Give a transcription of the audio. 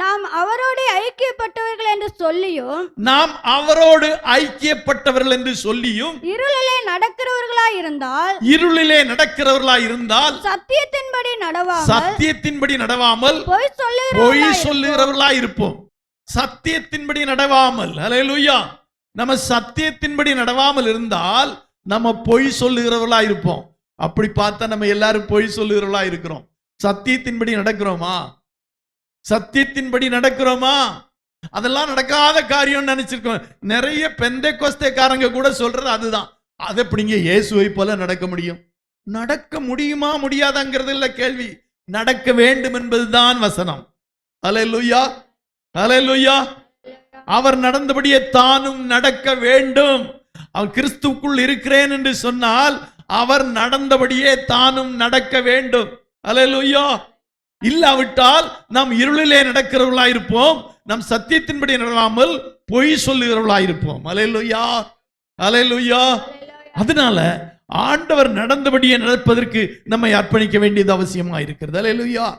நாம் அவரோடு ஐக்கியப்பட்டவர்கள் என்று சொல்லியும் நாம் அவரோடு ஐக்கியப்பட்டவர்கள் என்று சொல்லியும் இருளிலே நடக்கிறவர்களாய் இருந்தால் இருளிலே நடக்கிறவர்களாய் இருந்தால் சத்தியத்தின்படி நடவாமல் சத்தியத்தின்படி நடவாமல் பொய் பொய் சொல்லுகிறவர்களாய் இருப்போம். சத்தியத்தின்படி நடவாமல் ஹalleluya நம்ம சத்தியத்தின்படி நடவாமல் இருந்தால் நம்ம பொய் சொல்லுகிறவர்களா இருப்போம். அப்படி பார்த்தா நம்ம எல்லாரும் பொய் சொல்லுகிறவர்களா இருக்கிறோம். சத்தியத்தின்படி நடக்கிறோமா? சத்தியத்தின்படி நடக்கிறோமா? அதெல்லாம் நடக்காத காரியம் நினைச்சிருக்கோம். நிறைய பெந்தை கொஸ்தைக்காரங்க கூட சொல்றது அதுதான். அது எப்படிங்க இயேசுவை போல நடக்க முடியும்? நடக்க முடியுமா முடியாதாங்கிறது இல்லை கேள்வி. நடக்க வேண்டும் என்பதுதான் வசனம். அலையலுயா அலையலுயா அவர் நடந்தபடியே தானும் நடக்க வேண்டும். அவர் கிறிஸ்துவுக்குள் இருக்கிறேன் என்று சொன்னால் அவர் நடந்தபடியே தானும் நடக்க வேண்டும். அலையலுயா இல்லாவிட்டால் நாம் இருளிலே நடக்கிறவர்களாயிருப்போம் நம் சத்தியத்தின்படி நடக்காமல் பொய் சொல்லுகிறவர்களாயிருப்போம் அலையலுயா அலையலுயா. அதனால ஆண்டவர் நடந்தபடியே நடப்பதற்கு நம்மை அர்ப்பணிக்க வேண்டியது அவசியமா இருக்கிறது அலையலுயா.